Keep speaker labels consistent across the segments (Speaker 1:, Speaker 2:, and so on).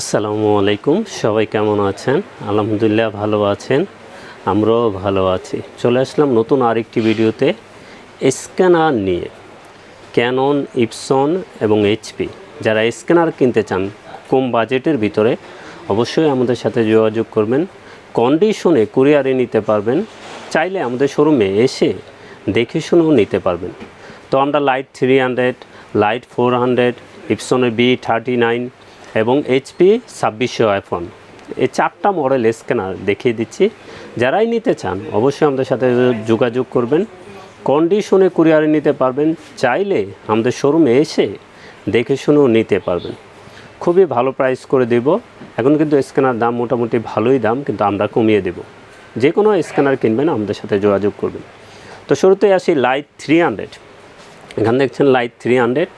Speaker 1: আসসালামু আলাইকুম, সবাই কেমন আছেন? আলহামদুলিল্লাহ ভালো আছেন, আমরাও ভালো আছি। চলে আসলাম নতুন আরেকটি ভিডিওতে, স্ক্যানার নিয়ে। ক্যানন ইপসন এবং এইচপি যারা স্ক্যানার কিনতে চান, কম বাজেটের ভিতরে, অবশ্যই আমাদের সাথে যোগাযোগ করবেন। কন্ডিশনে কুরিয়ারে নিতে পারবেন। চাইলে আমাদের শোরুমে এসে দেখে শুনেও নিতে পারবেন। তো আমরা light three hundred light four hundred ইপসনের B thirty nine এবং এইচপি ছাব্বিশশো আইফোন এই চারটা মডেল স্ক্যানার দেখিয়ে দিচ্ছি। যারাই নিতে চান, অবশ্যই আমাদের সাথে যোগাযোগ করবেন। কন্ডিশনে কুরিয়ারে নিতে পারবেন। চাইলে আমাদের শোরুমে এসে দেখে শুনেও নিতে পারবেন। খুবই ভালো প্রাইস করে দেব। এখন কিন্তু স্ক্যানার দাম মোটামুটি ভালোই দাম, কিন্তু আমরা কমিয়ে দেব। যে কোনো স্ক্যানার কিনবেন, আমাদের সাথে যোগাযোগ করবেন। তো শুরুতে আসি লাইট থ্রি হান্ড্রেড এখানে দেখছেন লাইট থ্রি হান্ড্রেড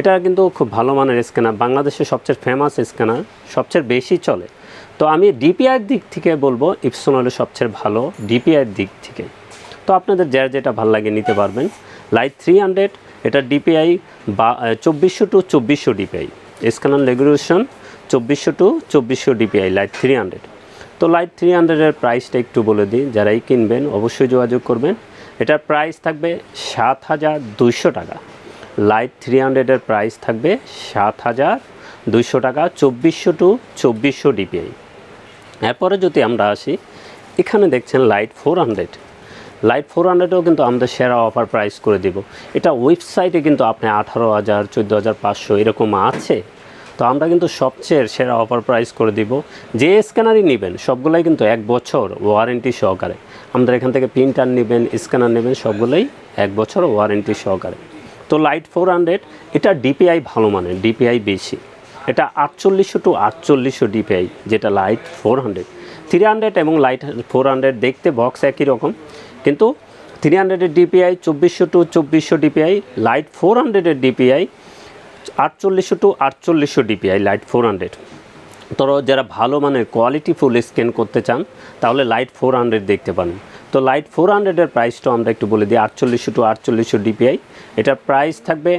Speaker 1: এটা কিন্তু খুব ভালো মানের স্ক্যানার বাংলাদেশের সবচেয়ে ফেমাস স্ক্যানার সবচেয়ে বেশি চলে। তো আমি ডিপিআইয়ের দিক থেকে বলব ইপসন হলো সবচেয়ে ভালো ডিপিআইয়ের দিক থেকে। তো আপনাদের যার যেটা ভালো লাগে নিতে পারবেন। লাইট থ্রি হান্ড্রেড এটা ডিপিআই বা চব্বিশশো টু চব্বিশশো ডিপিআই স্ক্যানার রেগুলেশন চব্বিশশো টু চব্বিশশো ডিপিআই লাইট থ্রি হান্ড্রেড তো লাইট থ্রি হান্ড্রেডের প্রাইসটা একটু বলে দিই, যারাই কিনবেন অবশ্যই যোগাযোগ করবেন। এটার প্রাইস থাকবে সাত হাজার দুইশো টাকা। লাইট থ্রি হান্ড্রেডের প্রাইস থাকবে সাত হাজার দুইশো টাকা, চব্বিশশো টু চব্বিশশো ডিপিআই এরপরে যদি আমরা আসি, এখানে দেখছেন light four hundred light four হান্ড্রেডও কিন্তু আমাদের সেরা অফার প্রাইস করে দিব। এটা ওয়েবসাইটে কিন্তু আপনি আঠারো হাজার, চোদ্দ হাজার পাঁচশো এরকম আছে। তো আমরা কিন্তু সবচেয়ে সেরা অফার প্রাইস করে দিব। যে স্ক্যানারই নেবেন, সবগুলাই কিন্তু এক বছর ওয়ারেন্টি সহকারে। আমাদের এখান থেকে প্রিন্টার নেবেন স্ক্যানার নেবেন, সবগুলোই এক বছর ওয়ারেন্টি সহকারে। তো লাইট ফোর হান্ড্রেড এটা ডিপিআই ভালো মানের ডিপিআই বেশি। এটা আটচল্লিশশো টু আটচল্লিশশো ডিপিআই যেটা Lide four hundred three hundred এবং লাইট ফোর হান্ড্রেড দেখতে বক্স একই রকম, কিন্তু থ্রি হান্ড্রেডের ডিপিআই চব্বিশশো টু চব্বিশশো ডিপিআই লাইট ফোর হান্ড্রেডের ডিপিআই আটচল্লিশশো টু আটচল্লিশশো ডিপিআই লাইট ফোর হান্ড্রেড তো যারা ভালো মানের কোয়ালিটি ফুল স্ক্যান করতে চান, তাহলে লাইট ফোর হান্ড্রেড দেখতে পারেন। তো লাইট ফোর হান্ড্রেডের প্রাইসটা আমরা একটু বলে দিই, আটচল্লিশশো টু আটচল্লিশশো ডিপিআই এটার প্রাইস থাকবে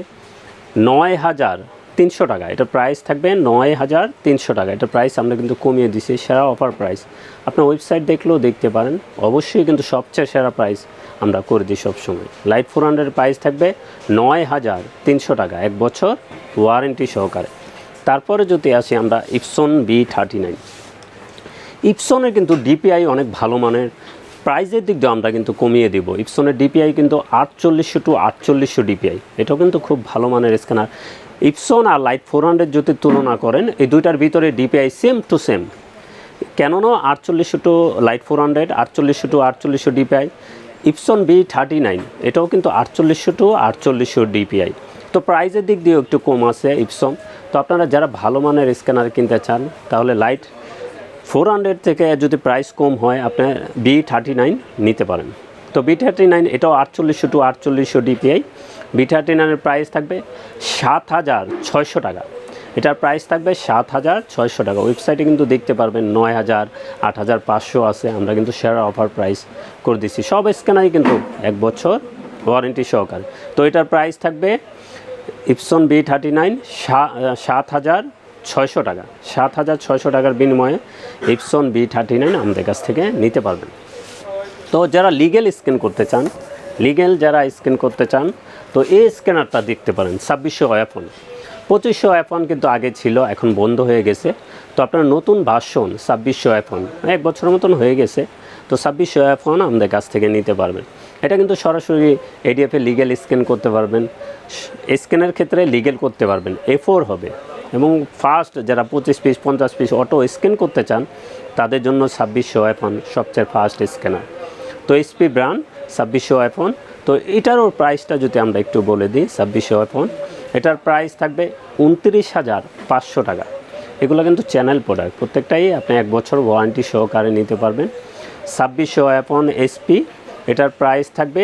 Speaker 1: নয় হাজার তিনশো টাকা। এটার প্রাইস থাকবে নয় হাজার তিনশো টাকা। এটার প্রাইস আমরা কিন্তু কমিয়ে দিছি, সেরা অফার প্রাইস আপনার ওয়েবসাইট দেখলেও দেখতে পারেন। অবশ্যই কিন্তু সবচেয়ে সেরা প্রাইস আমরা করে দিই সবসময়। লাইট ফোর হান্ড্রেড প্রাইস থাকবে নয় হাজার তিনশো টাকা, এক বছর ওয়ারেন্টি সহকারে। তারপরে যদি আসি আমরা ইপসন বি থার্টি নাইন ইপসনের কিন্তু ডিপিআই অনেক ভালো মানের। প্রাইজের দিক দিয়ে আমরা কিন্তু কমিয়ে দিব। ইপসনের ডিপিআই কিন্তু আটচল্লিশশো টু আটচল্লিশশো ডিপিআই এটাও কিন্তু খুব ভালো মানের স্ক্যানার ইপসন আর লাইট ফোর হান্ড্রেড যদি তুলনা করেন, এই দুইটার ভিতরে ডিপিআই সেম টু সেম কেননা আটচল্লিশশো টু লাইট ফোর হান্ড্রেড আটচল্লিশশো টু আটচল্লিশশো DPI Epson B thirty nine এটাও কিন্তু আটচল্লিশশো টু আটচল্লিশশো ডিপিআই তো প্রাইজের দিক দিয়েও একটু কম আছে ইপসন তো আপনারা যারা ভালো মানের স্ক্যানার কিনতে চান, তাহলে লাইট ফোর হান্ড্রেড থেকে যদি প্রাইস কম হয়, আপনি বি থার্টি নাইন নিতে পারেন। তো বি থার্টি নাইন এটাও আটচল্লিশশো টু আটচল্লিশশো ডিপিআই। বি থার্টি নাইনের প্রাইস থাকবে সাত হাজার ছয়শো টাকা। এটার প্রাইস থাকবে সাত হাজার ছয়শো টাকা। ওয়েবসাইটে কিন্তু দেখতে পারবেন নয় হাজার, আট হাজার পাঁচশো আছে। আমরা কিন্তু সেরা অফার প্রাইস করে দিচ্ছি সব স্ক্যানারই কিন্তু এক বছর ওয়ারেন্টি সহকারে। তো এটার প্রাইস থাকবে ইপসন বি থার্টি নাইন সাত হাজার ছয়শো টাকা। সাত হাজার ছয়শো টাকার বিনিময়ে ইপসন বি থার্টি নাইন আমাদের কাছ থেকে নিতে পারবেন। তো যারা লিগেল স্ক্যান করতে চান লিগেল যারা স্ক্যান করতে চান, তো এই স্ক্যানারটা দেখতে পারেন, ছাব্বিশশো আইফোন পঁচিশশো আইফোন কিন্তু আগে ছিল, এখন বন্ধ হয়ে গেছে। তো আপনার নতুন ভাষণ ছাব্বিশশো আইফোন এক বছরের মতন হয়ে গেছে। তো ছাব্বিশশো আইফোন আমাদের কাছ থেকে নিতে পারবেন। এটা কিন্তু সরাসরি এডিএফে লিগেল স্ক্যান করতে পারবেন। স্ক্যানের ক্ষেত্রে লিগেল করতে পারবেন। এ ফোর হবে। এবং ফার্স্ট যারা পঁচিশ পিস পঞ্চাশ পিস অটো স্ক্যান করতে চান, তাদের জন্য ছাব্বিশশো আইফোন সবচেয়ে ফার্স্ট স্ক্যানার তো এসপি ব্র্যান্ড ছাব্বিশশো আইফোন তো এটারও প্রাইসটা যদি আমরা একটু বলে দিই, ছাব্বিশশো আইফোন এটার প্রাইস থাকবে উনত্রিশ হাজার পাঁচশো টাকা। এগুলো কিন্তু চ্যানেল প্রোডাক্ট প্রত্যেকটাই আপনি এক বছর ওয়ারেন্টি সহকারে নিতে পারবেন। ছাব্বিশশো আইফোন এসপি এটার প্রাইস থাকবে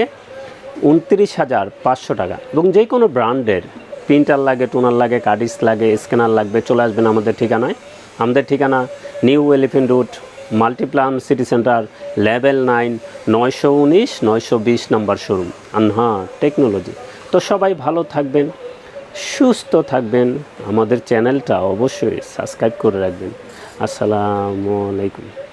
Speaker 1: উনত্রিশ হাজার পাঁচশো টাকা। এবং যে কোনো ব্র্যান্ডের প্রিন্টার লাগে, টোনার লাগে কার্ডিস লাগে, স্ক্যানার লাগবে, চলে আসবেন আমাদের ঠিকানায়। আমাদের ঠিকানা new elephant road Multiplan city centre, level nine, নয়শো উনিশ, নয়শো বিশ নাম্বার শোরুম। আনহা টেকনোলজি। তো সবাই ভালো থাকবেন, সুস্থ থাকবেন। আমাদের চ্যানেলটা অবশ্যই সাবস্ক্রাইব করে রাখবেন। আসসালামু আলাইকুম।